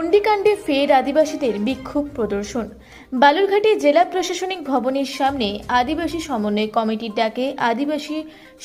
চণ্ডীকাণ্ডে ফের আদিবাসীদের বিক্ষোভ প্রদর্শন। বালুরঘাটে জেলা প্রশাসনিক ভবনের সামনে আদিবাসী সমন্বয় কমিটির ডাকে আদিবাসী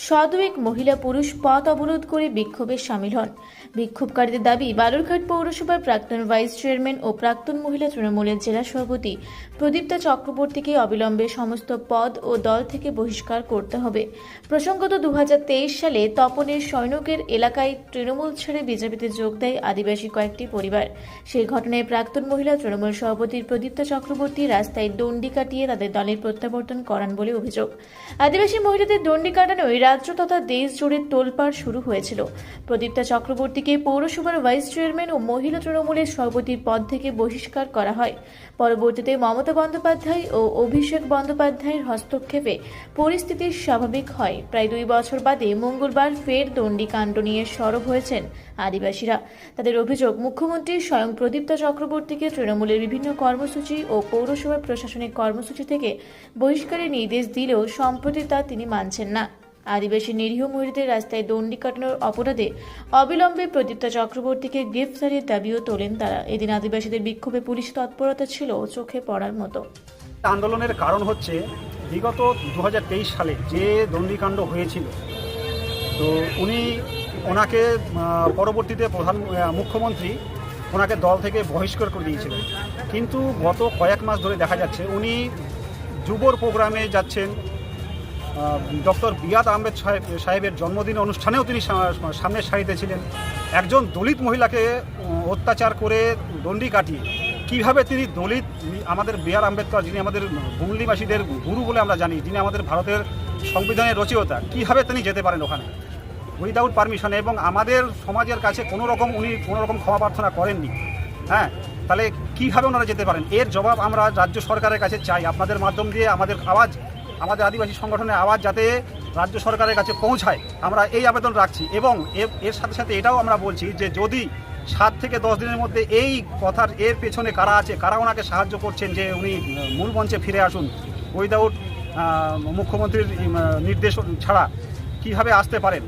সদয়েক মহিলা পুরুষ পথ অবরোধ করে বিক্ষোভে সামিল হন। বিক্ষোভকারীদের দাবি, বালুরঘাট পৌরসভার প্রাক্তন ভাইস চেয়ারম্যান ও প্রাক্তন মহিলা তৃণমূলের জেলা সভাপতি প্রদীপ্তা চক্রবর্তীকে অবিলম্বে সমস্ত পদ ও দল থেকে বহিষ্কার করতে হবে। প্রসঙ্গত দু হাজার তেইশ সালে তপনের সৈনকের এলাকায় তৃণমূল ছেড়ে বিজেপিতে যোগ দেয় আদিবাসী কয়েকটি পরিবার। সেই ঘটনায় প্রাক্তন মহিলা তৃণমূল সভাপতি প্রদীপ্তা চক্রবর্তী রাস্তায় দণ্ডি কাটিয়ে তাদের দলের প্রত্যাবর্তন করান বলে অভিযোগ। আদিবাসী মহিলাদের দণ্ডি কাটানোয় রাজ্য তথা দেশ জুড়ে তোলপাড় শুরু হয়েছিল। প্রদীপ্তা চক্রবর্তীকে পৌরসভার ভাইস চেয়ারম্যান ও মহিলা তৃণমূলের সভাপতির পদ থেকে বহিষ্কার করা হয়। পরবর্তীতে মমতা বন্দ্যোপাধ্যায় ও অভিষেক বন্দ্যোপাধ্যায়ের হস্তক্ষেপে পরিস্থিতি স্বাভাবিক হয়। প্রায় দুই বছর বাদে মঙ্গলবার ফের দণ্ডি কাণ্ড নিয়ে সরব হয়েছেন আদিবাসীরা। তাদের অভিযোগ, মুখ্যমন্ত্রী স্বয়ং প্রদীপ্তা চক্রবর্তীকে তৃণমূলের বিভিন্ন কর্মসূচি ও পৌরসভার প্রশাসনিক কর্মসূচি থেকে বহিষ্কারের নির্দেশ দিলেও সম্প্রতি তা তিনি মানছেন না। আদিবাসী নিরীহ মহিলাদের রাস্তায় দণ্ডি কাটানোর অপরাধে অবিলম্বে প্রদীপ্তা চক্রবর্তীকে গ্রেফতারের দাবিও তোলেন তারা। এদিন আদিবাসীদের বিক্ষোভে পুলিশ তৎপরতা ছিল চোখে পড়ার মতো। আন্দোলনের কারণ হচ্ছে বিগত দু হাজার তেইশ সালে যে দণ্ডিকাণ্ড হয়েছিল, তো উনি ওনাকে পরবর্তীতে প্রধান মুখ্যমন্ত্রী ওনাকে দল থেকে বহিষ্কার করে দিয়েছিলেন। কিন্তু গত কয়েক মাস ধরে দেখা যাচ্ছে উনি যুবর প্রোগ্রামে যাচ্ছেন ডক্টর বিয়াদ আহমেদ সাহেব, সাহেবের জন্মদিন অনুষ্ঠানেও তিনি সামনের সারিতে ছিলেন। একজন দলিত মহিলাকে অত্যাচার করে দণ্ডি কাটিয়ে কীভাবে তিনি দলিত আমাদের বি আর আম্বেদকর, যিনি আমাদের বুমলিবাসীদের গুরু বলে আমরা জানি, যিনি আমাদের ভারতের সংবিধানের রচয়িতা, কীভাবে তিনি যেতে পারেন ওখানে? উইদাউট পারমিশনে এবং আমাদের সমাজের কাছে কোনো রকম উনি কোনো রকম ক্ষমা প্রার্থনা করেননি। হ্যাঁ তাহলে কীভাবে ওনারা যেতে পারেন? এর জবাব আমরা রাজ্য সরকারের কাছে চাই। আপনাদের মাধ্যম দিয়ে আমাদের আওয়াজ, আমাদের আদিবাসী সংগঠনের আওয়াজ যাতে রাজ্য সরকারের কাছে পৌঁছায়। আমরা এই আবেদন রাখছি এবং এর- সাথে সাথে এটাও আমরা বলছি যে যদি সাত থেকে দশ দিনের মধ্যে এই কথার এর পেছনে কারা আছে, কারা ওনাকে সাহায্য করছেন যে উনি মূল মঞ্চে ফিরে আসুন উইদাউট মুখ্যমন্ত্রীর নির্দেশ ছাড়া কীভাবে আসতে পারেন?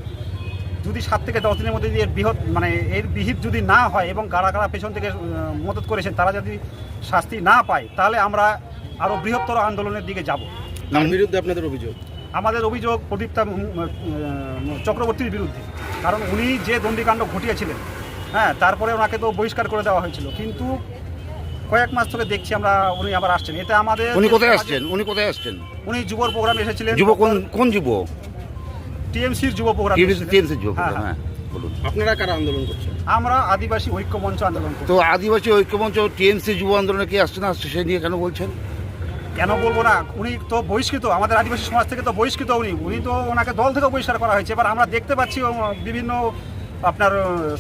যদি সাত থেকে দশ দিনের মধ্যে যদি এর বৃহৎ মানে এর বিহিত যদি না হয় এবং কারা কারা পেছন থেকে মদত করেছেন তারা যদি শাস্তি না পায় তাহলে আমরা আরও বৃহত্তর আন্দোলনের দিকে যাব। বিরুদ্ধে আপনাদের অভিযোগ? আমাদের অভিযোগ প্রদীপ্তা চক্রবর্তীর বিরুদ্ধে। কারণ উনি যে দণ্ডিকাণ্ড ঘটিয়েছিলেন হ্যাঁ তারপরে ওনাকে তো বহিষ্কার করে দেওয়া হয়েছিল। কিন্তু কয়েক মাস ধরে দেখছি আমরা উনি আবার আসছেন। এতে আমাদের উনি কোথায় আসছেন? উনি কোথায় আসছেন? উনি যুবর প্রোগ্রামে এসেছিলেন। যুব কোন কোন যুব? টিএমসির যুব প্রোগ্রাম টিএমসি যুব হ্যাঁ বলুন। আপনারা কারা আন্দোলন করছেন? আমরা আদিবাসী ঐক্য মঞ্চ আন্দোলন তো আদিবাসী টিএমসি যুব আন্দোলনে কি আসছে না আসছে নিয়ে কেন বলছেন? কেন বলব না? উনি তো বহিষ্কৃত আমাদের আদিবাসী সমাজ থেকে তো বহিষ্কৃত উনি। উনি তো ওনাকে দল থেকে বহিষ্কার করা হয়েছে। এবার আমরা দেখতে পাচ্ছি বিভিন্ন আপনার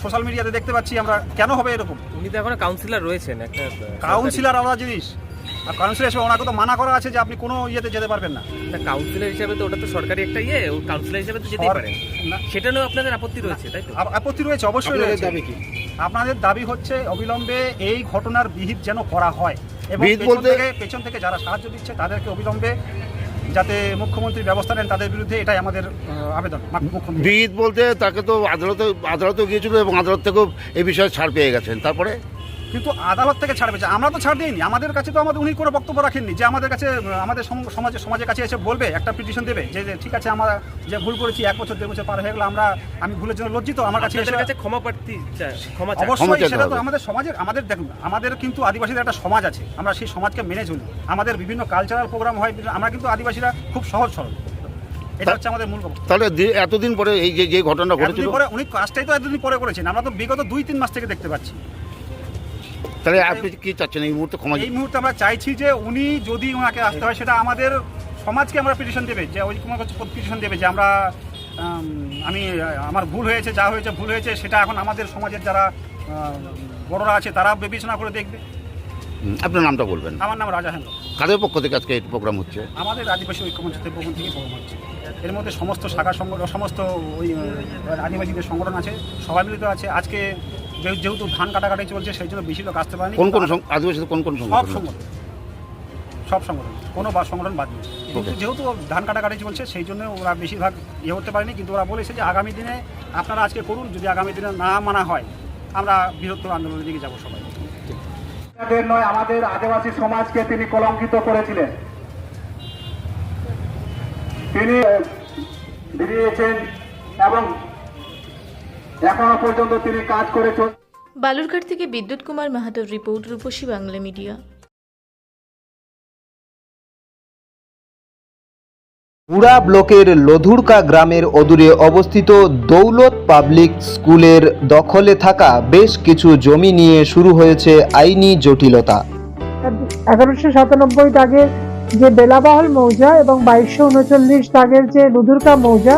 সোশ্যাল মিডিয়াতে দেখতে পাচ্ছি আমরা। কেন হবে এরকম? উনি তো এখন কাউন্সিলর রয়েছেন একটা কাউন্সিলর আলাদা জিনিস। আর কাউন্সিলর হিসেবে ওনাকে তো মানা করা আছে যে আপনি কোনো ইয়েতে যেতে পারবেন না। কাউন্সিলর হিসাবে তো ওটা তো সরকারি একটা ইয়ে ও কাউন্সিলর হিসাবে তো যেতেই সর- পারেন না, সেটা নিয়েও আপনাদের আপত্তি রয়েছে তাই তো? আপত্তি রয়েছে অবশ্যই রয়েছে। দাবি কি? আপনাদের দাবি হচ্ছে অবিলম্বে এই ঘটনার বিহিত যেন করা হয়। এবং বিহিত পেছন বলতে- থেকে পেছন থেকে যারা সাহায্য দিচ্ছে তাদেরকে অবিলম্বে যাতে মুখ্যমন্ত্রী ব্যবস্থা নেন তাদের বিরুদ্ধে এটাই আমাদের আবেদন বিহিত বলতে তাকে তো আদালতে আদালতে গিয়েছিল এবং আদালত থেকেও এই বিষয়ে ছাড় পেয়ে গেছেন। তারপরে? কিন্তু আদালত থেকে ছাড় পেয়েছে আমরা তো ছাড় দিইনি। আমাদের কাছে তো আমাদের উনি কোনো বক্তব্য রাখেননি যে আমাদের কাছে আমাদের সম- সমাজে সমাজের কাছে এসে বলবে একটা পিটিশন দেবে যে যে ঠিক আছে আমরা যে ভুল করেছি এক বছর দেড় বছর পার হয়ে গেলো আমরা আমি ভুলের জন্য লজ্জিত আমার কাছে এসে কাছে ক্ষমা প্রার্থী অবশ্যই সেটা তো আমাদের সমাজের আমাদের দেখুন আমাদের কিন্তু আদিবাসীদের একটা সমাজ আছে আমরা সেই সমাজকে মেনে চলি। আমাদের বিভিন্ন কালচারাল প্রোগ্রাম হয় আমরা কিন্তু আদিবাসীরা খুব সহজ সরল। এটা হচ্ছে আমাদের মূল কথা। তাহলে এতদিন পরে এই যে যে ঘটনাটা ঘটেছিল এতদিন পরে উনি কাজটাই তো এতদিন পরে করেছেন। আমরা তো বিগত দুই তিন মাস থেকে দেখতে পাচ্ছি। তাহলে আপনি কি চাচ্ছেন? এই মুহূর্তে ক্ষমা এই মুহূর্তে আমরা চাইছি যে উনি যদি ওনাকে আসতে হয় সেটা আমাদের সমাজকে আমরা পিটিশন দেবে যে ওই কোনো পিটিশন দেবে যে আমরা আমি আমার ভুল হয়েছে যা হয়েছে ভুল হয়েছে সেটা এখন আমাদের সমাজের যারা বড়রা আছে তারা বিবেচনা করে দেখবে। আপনার নামটা বলবেন। আমার নাম রাজা হেন্দ্র কাদের পক্ষ থেকে আজকে এই প্রোগ্রাম হচ্ছে? আমাদের আদিবাসী ঐক্যমঞ্চের পক্ষ থেকে প্রোগ্রাম হচ্ছে। এর মধ্যে সমস্ত শাখা সংগঠন সমস্ত ওই আদিবাসীদের সংগঠন আছে সবাই মিলিত আছে। আজকে যেহেতু ধান কাটাকাটি চলছে সেই জন্য বেশি লোক আসতে পারেনি। কোন কোন সং- আদিবাসীদের কোন কোন সব সংগঠন? সব সংগঠন। কোনো বা সংগঠন বাদ নেই। কিন্তু যেহেতু ধান কাটাকাটি চলছে সেই জন্য ওরা বেশিরভাগ ইয়ে করতে পারেনি। কিন্তু ওরা বলেছে যে আগামী দিনে আপনারা আজকে করুন যদি আগামী দিনে না মানা হয় আমরা বৃহত্তর আন্দোলনের দিকে যাব সবাই। নয় আমাদের আদিবাসী সমাজকে তিনি কলঙ্কিত করেছিলেন। তিনি বেরিয়েছেন এবং এখনও পর্যন্ত তিনি কাজ করে বালুরঘাট থেকে বিদ্যুৎ কুমার মাহাতোর রিপোর্ট রূপসী বাংলা মিডিয়া। পুরা ব্লকের লধুরকা গ্রামের অদূরে অবস্থিত দৌলত পাবলিক স্কুলের দখলে থাকা বেশ কিছু জমি নিয়ে শুরু হয়েছে আইনি জটিলতা। এগারোশো সাতানব্বই দাগের যে বেলাবাহল মৌজা এবং বাইশশো উনচল্লিশ দাগের যে লুধুরকা মৌজা